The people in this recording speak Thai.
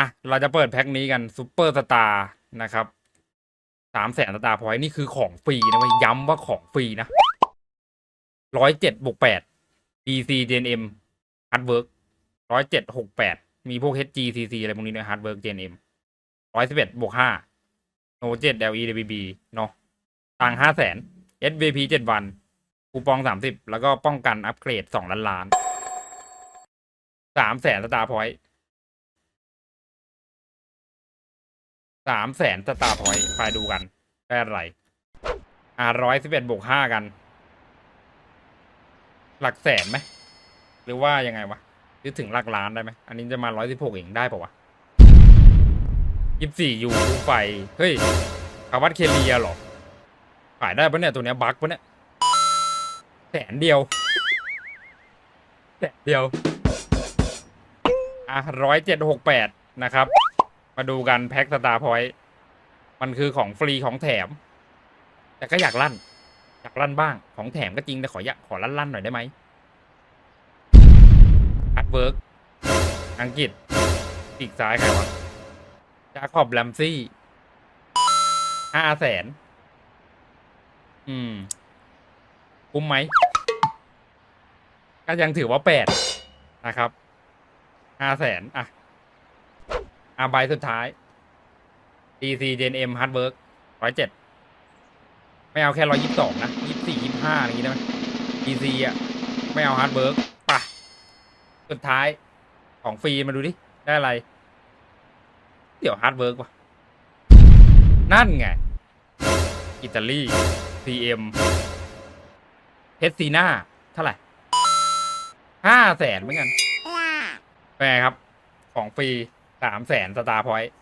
อะ เราจะเปิดแพ็คนี้กันซูเปอร์สตาร์นะครับสามแสนสตาร์พอยต์นี่คือของฟรีนะเว้ยย้ำว่าของฟรีนะร้อยเจ็ดบวกแปด DC JNM Hardwork ร้อยเจ็ดหกแปดมีพวก HGCC อะไรพวกนี้ด้วย Hardwork JNM ร้อยสิบเอ็ดบวกห้าโนเจ็ด LEWB เนาะตังห้าแสน SVP เจ็ดวันคูปองสามสิบแล้วก็ป้องกันอัปเกรดสองล้านล้านสามแสนสตาร์พอยต์ สามแสนสตาร์พอยต์ไปดูกันได้อะไรอ่าร้อยสิบเอ็ดบวกห้ากัน หลักแสนไหม หรือว่ายังไงวะหรือถึงหลักล้านได้ไหม อันนี้จะมาร้อยสิบหกเองได้ปะวะยี่สิบสี่ยูไฟ เฮ้ยคาวัตเคเลียหรอ ขายได้ปะเนี่ยตัวเนี้ยบั๊กปะเนี่ย แสนเดียว แสนเดียว อะร้อยเจ็ดหกแปดนะครับ มาดูกันแพ็คสตาร์พอยต์มันคือของฟรีของแถม แต่ก็อยากลั่น อยากลั่นบ้างของแถมก็จริงแต่ขออยากขอลั่นลั่นหน่อยได้ไหมอัดเวิร์กอังกฤษปีกซ้ายใครวะจาคอบแลมซี่ห้าแสนอืม คุ้มไหมก็ยังถือว่าแปดนะครับห้าแสนอะ อาใบสุดท้าย DC Gen M Hard Work ร้อยเจ็ดไม่เอาแค่ร้อยยี่สิบสองนะยี่สี่ยี่ห้าอะไรอย่างงี้ได้ไหม DC อะ ไม่เอา Hard Work ป่ะ สุดท้ายของฟรีมาดูดิ ได้อะไร เดี๋ยว Hard Work ว่ะ นั่นไง อิตาลี CM เพชรซีน่าเท่าไหร่ห้าแสนเหมือนกันแปลครับ ของฟรี สามแสนสตาร์พอยต์